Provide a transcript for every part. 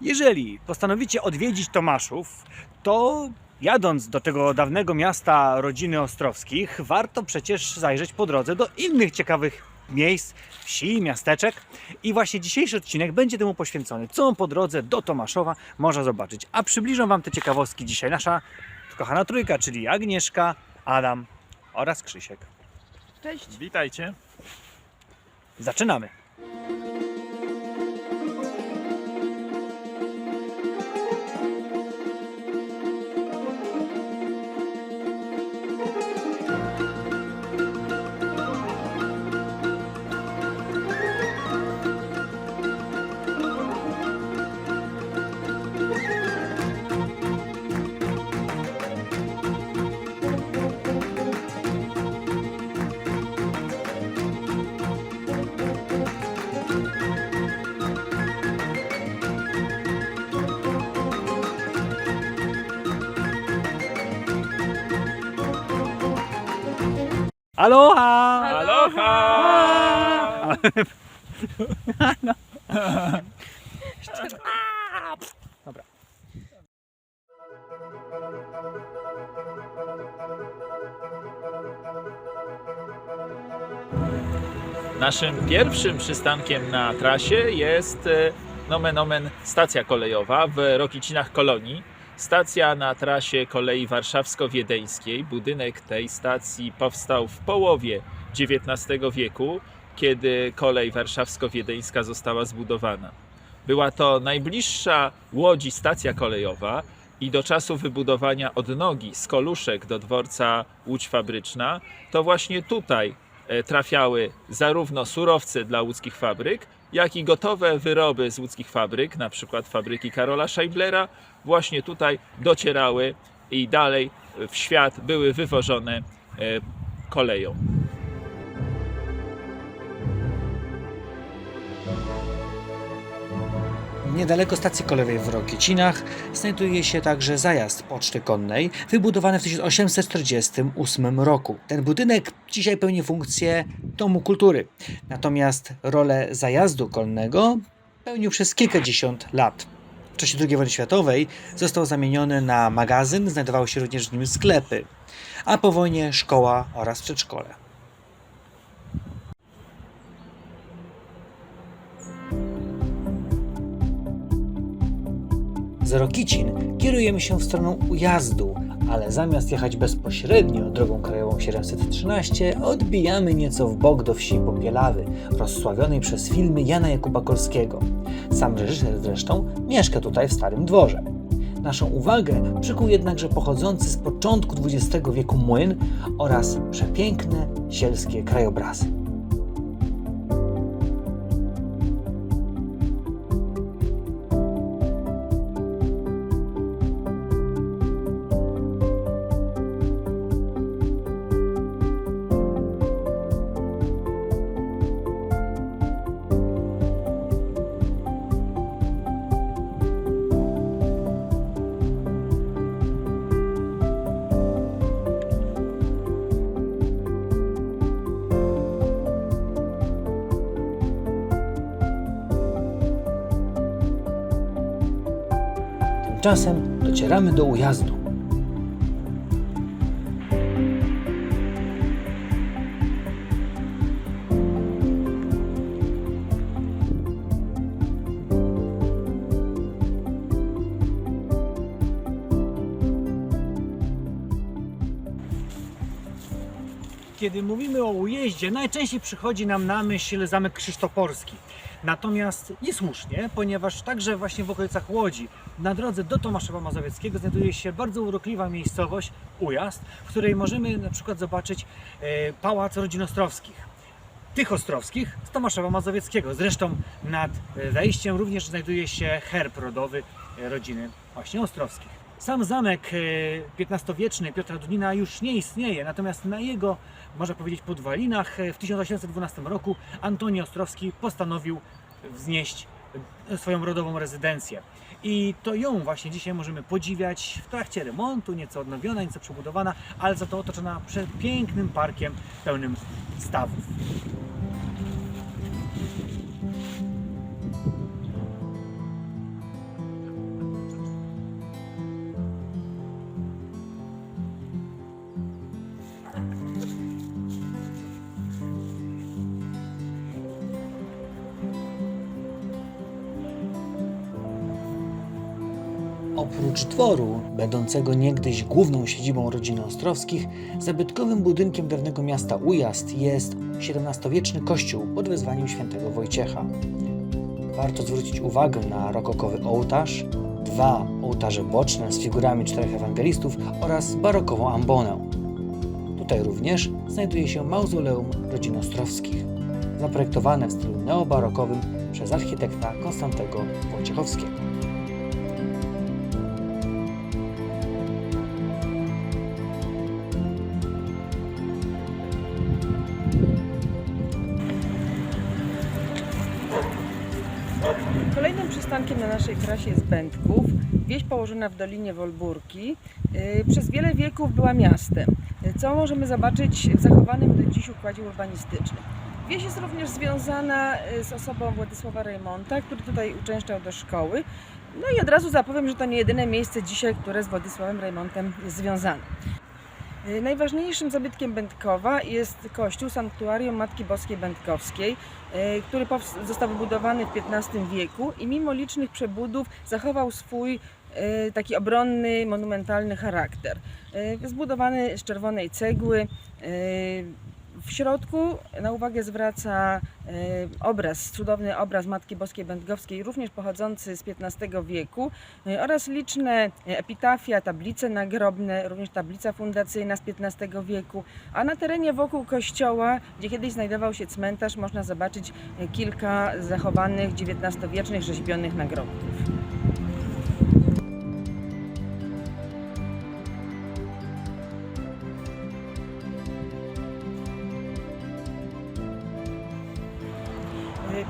Jeżeli postanowicie odwiedzić Tomaszów, to jadąc do tego dawnego miasta rodziny Ostrowskich, warto przecież zajrzeć po drodze do innych ciekawych miejsc, wsi, miasteczek. I właśnie dzisiejszy odcinek będzie temu poświęcony. Co po drodze do Tomaszowa można zobaczyć. A przybliżą Wam te ciekawostki dzisiaj nasza kochana trójka, czyli Agnieszka, Adam oraz Krzysiek. Cześć. Witajcie. Zaczynamy! Aloha! Aloha! Dobra. Naszym pierwszym przystankiem na trasie jest e, nomen omen stacja kolejowa w Rokicinach Kolonii. Stacja na trasie kolei warszawsko-wiedeńskiej. Budynek tej stacji powstał w połowie XIX wieku, kiedy kolej warszawsko-wiedeńska została zbudowana. Była to najbliższa Łodzi stacja kolejowa i do czasu wybudowania odnogi z Koluszek do dworca Łódź Fabryczna, to właśnie tutaj e, trafiały zarówno surowce dla łódzkich fabryk, jak i gotowe wyroby z łódzkich fabryk, na przykład fabryki Karola Scheiblera, właśnie tutaj docierały i dalej w świat były wywożone e, koleją. Niedaleko stacji kolejowej w Rokiecinach znajduje się także zajazd poczty konnej, wybudowany w 1848 roku. Ten budynek dzisiaj pełni funkcję Domu Kultury, natomiast rolę zajazdu konnego pełnił przez kilkadziesiąt lat. W czasie II wojny światowej został zamieniony na magazyn, znajdowały się również w nim sklepy, a po wojnie szkoła oraz przedszkole. Z Rokicin kierujemy się w stronę ujazdu, ale zamiast jechać bezpośrednio drogą krajową 713, odbijamy nieco w bok do wsi Popielawy, rozsławionej przez filmy Jana Jakuba Korskiego. Sam reżyser zresztą mieszka tutaj w Starym Dworze. Naszą uwagę przykuł jednakże pochodzący z początku XX wieku młyn oraz przepiękne sielskie krajobrazy. Tymczasem docieramy do ujazdu. Kiedy mówimy o ujeździe, najczęściej przychodzi nam na myśl Zamek Krzysztoporski. Natomiast niesłusznie, ponieważ także właśnie w okolicach Łodzi, na drodze do Tomaszowa Mazowieckiego znajduje się bardzo urokliwa miejscowość, Ujazd, w której możemy na przykład zobaczyć e, Pałac Rodzin Ostrowskich. Tych Ostrowskich z Tomaszowa Mazowieckiego. Zresztą nad e, wejściem również znajduje się herb rodowy rodziny właśnie Ostrowskich. Sam zamek e, XV-wieczny Piotra Dunina już nie istnieje, natomiast na jego, można powiedzieć, podwalinach e, w 1812 roku Antoni Ostrowski postanowił wznieść e, swoją rodową rezydencję. I to ją właśnie dzisiaj możemy podziwiać w trakcie remontu, nieco odnowiona, nieco przebudowana, ale za to otoczona przepięknym parkiem pełnym stawów. Oprócz dworu, będącego niegdyś główną siedzibą rodziny Ostrowskich, zabytkowym budynkiem dawnego miasta Ujazd jest XVII-wieczny kościół pod wezwaniem świętego Wojciecha. Warto zwrócić uwagę na rokokowy ołtarz, dwa ołtarze boczne z figurami czterech ewangelistów oraz barokową ambonę. Tutaj również znajduje się mauzoleum rodzin Ostrowskich, zaprojektowane w stylu neobarokowym przez architekta Konstantego Wojciechowskiego. Kolejnym przystankiem na naszej trasie jest Będków, wieś położona w Dolinie Wolburki. Yy, Przez wiele wieków była miastem, yy, co możemy zobaczyć w zachowanym do dziś układzie urbanistycznym. Wieś jest również związana yy, z osobą Władysława Rejmonta, który tutaj uczęszczał do szkoły. No i od razu zapowiem, że to nie jedyne miejsce dzisiaj, które z Władysławem Rejmontem jest związane. Yy, Najważniejszym zabytkiem Będkowa jest kościół Sanktuarium Matki Boskiej Będkowskiej, e, który został wybudowany w XV wieku i mimo licznych przebudów zachował swój e, taki obronny, monumentalny charakter. E, Zbudowany z czerwonej cegły. W środku na uwagę zwraca e, obraz, cudowny obraz Matki Boskiej Będkowskiej, również pochodzący z XV wieku e, oraz liczne epitafia, tablice nagrobne, również tablica fundacyjna z XV wieku. A na terenie wokół kościoła, gdzie kiedyś znajdował się cmentarz, można zobaczyć e, kilka zachowanych XIX-wiecznych rzeźbionych nagrobków.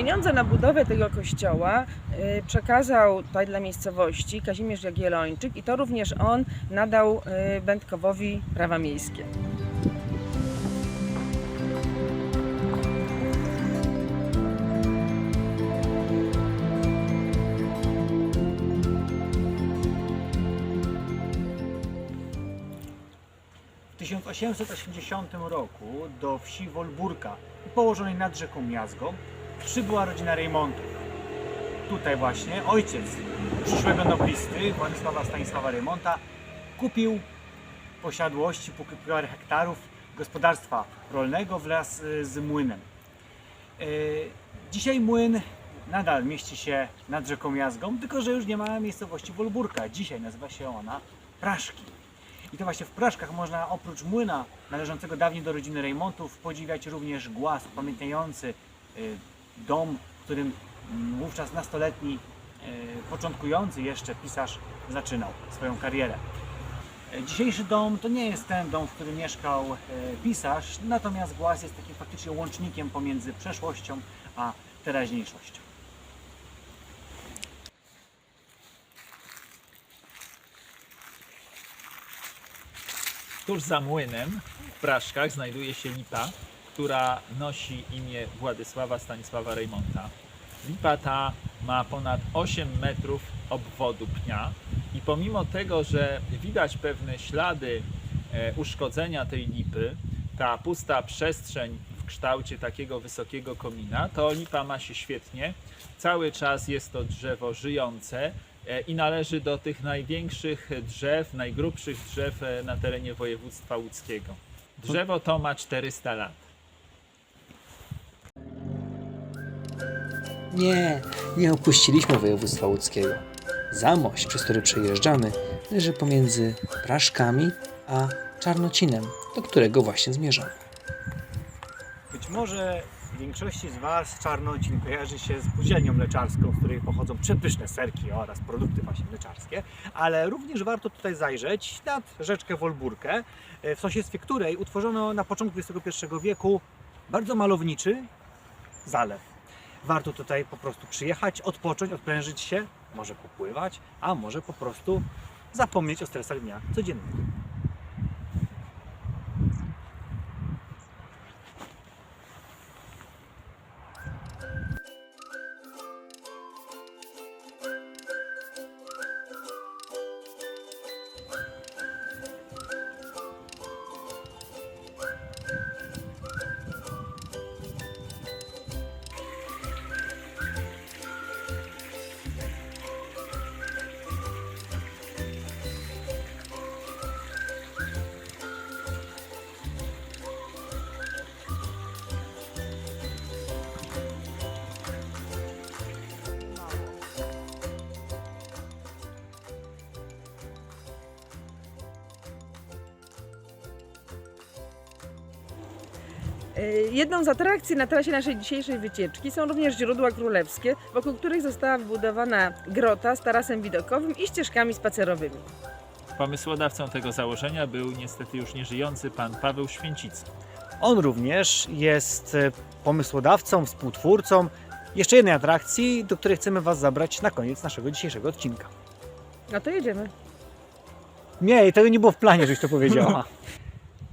Pieniądze na budowę tego kościoła e, przekazał tutaj dla miejscowości Kazimierz Jagiellończyk i to również on nadał e, Będkowowi prawa miejskie. W 1880 roku do wsi Wolburka, położonej nad rzeką Miazgą, przybyła rodzina Rejmontów. Tutaj właśnie ojciec przyszłego noblisty, Władysława Stanisława Rejmonta, kupił posiadłości po hektarów gospodarstwa rolnego wraz y, z młynem. Y, Dzisiaj młyn nadal mieści się nad rzeką Miazgą, tylko że już nie ma miejscowości Wolburka. Dzisiaj nazywa się ona Praszki. I to właśnie w Praszkach można oprócz młyna należącego dawniej do rodziny Rejmontów podziwiać również głaz upamiętniający y, dom, w którym wówczas nastoletni, y, początkujący jeszcze pisarz zaczynał swoją karierę. E, Dzisiejszy dom to nie jest ten dom, w którym mieszkał e, pisarz, natomiast głaz jest takim faktycznie łącznikiem pomiędzy przeszłością a teraźniejszością. Tuż za młynem w Praszkach znajduje się lipa, która nosi imię Władysława Stanisława Rejmonta. Lipa ta ma ponad 8 metrów obwodu pnia i pomimo tego, że widać pewne ślady e, uszkodzenia tej lipy, ta pusta przestrzeń w kształcie takiego wysokiego komina, to lipa ma się świetnie. Cały czas jest to drzewo żyjące e, i należy do tych największych drzew, najgrubszych drzew e, na terenie województwa łódzkiego. Drzewo to ma 400 lat. Nie, nie opuściliśmy województwa łódzkiego. Zamość, przez który przejeżdżamy, leży pomiędzy Praszkami a Czarnocinem, do którego właśnie zmierzamy. Być może większości z Was Czarnocin kojarzy się z spółdzielnią mleczarską, z której pochodzą przepyszne serki oraz produkty właśnie mleczarskie, ale również warto tutaj zajrzeć nad rzeczkę Wolburkę, e, w sąsiedztwie której utworzono na początku XXI wieku bardzo malowniczy zalew. Warto tutaj po prostu przyjechać, odpocząć, odprężyć się, może popływać, a może po prostu zapomnieć o stresach dnia codziennego. Jedną z atrakcji na trasie naszej dzisiejszej wycieczki są również źródła królewskie, wokół których została wybudowana grota z tarasem widokowym i ścieżkami spacerowymi. Pomysłodawcą tego założenia był niestety już nieżyjący pan Paweł Święcicki. On również jest e, pomysłodawcą, współtwórcą jeszcze jednej atrakcji, do której chcemy Was zabrać na koniec naszego dzisiejszego odcinka. No to jedziemy. Nie, tego nie było w planie, żeś to powiedziała.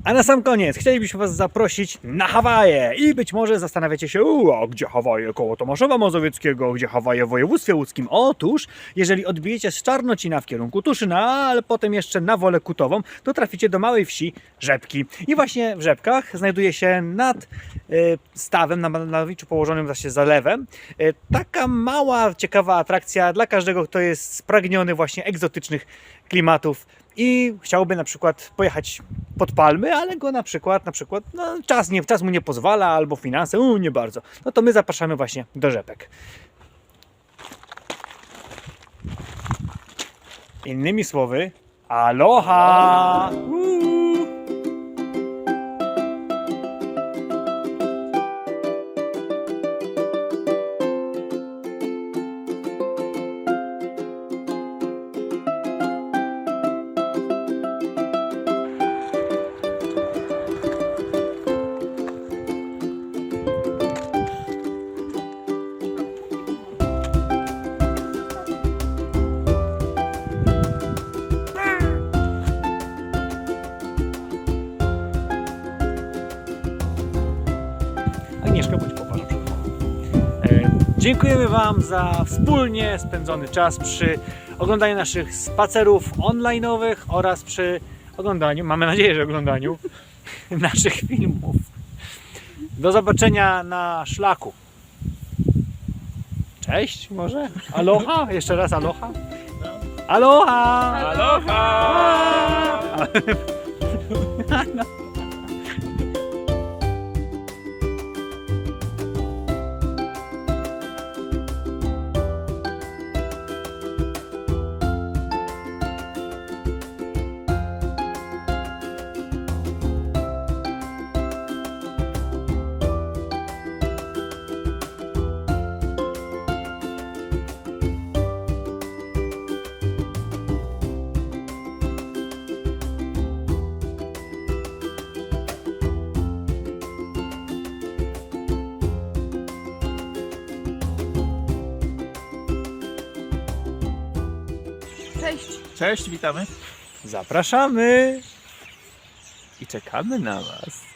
A na sam koniec chcielibyśmy Was zaprosić na Hawaje i być może zastanawiacie się, "U, a gdzie Hawaje koło Tomaszowa Mazowieckiego, gdzie Hawaje w województwie łódzkim. Otóż, jeżeli odbijecie z Czarnocina w kierunku Tuszyna, ale potem jeszcze na Wolę Kutową, to traficie do małej wsi Rzepki. I właśnie w Rzepkach znajduje się nad y, stawem, na Malowiczu położonym właśnie zalewem, y, taka mała, ciekawa atrakcja dla każdego, kto jest spragniony właśnie egzotycznych klimatów i chciałby na przykład pojechać pod palmy, ale go na przykład, na przykład no, czas, nie, czas mu nie pozwala, albo finanse, u, nie bardzo. No to my zapraszamy właśnie do rzepek. Innymi słowy, aloha! Dziękujemy Wam za wspólnie spędzony czas przy oglądaniu naszych spacerów online'owych oraz przy oglądaniu, mamy nadzieję, że oglądaniu naszych filmów. Do zobaczenia na szlaku. Cześć może? Aloha? Jeszcze raz aloha? Aloha! Aloha! Cześć! Cześć, witamy. Zapraszamy! I czekamy na Was.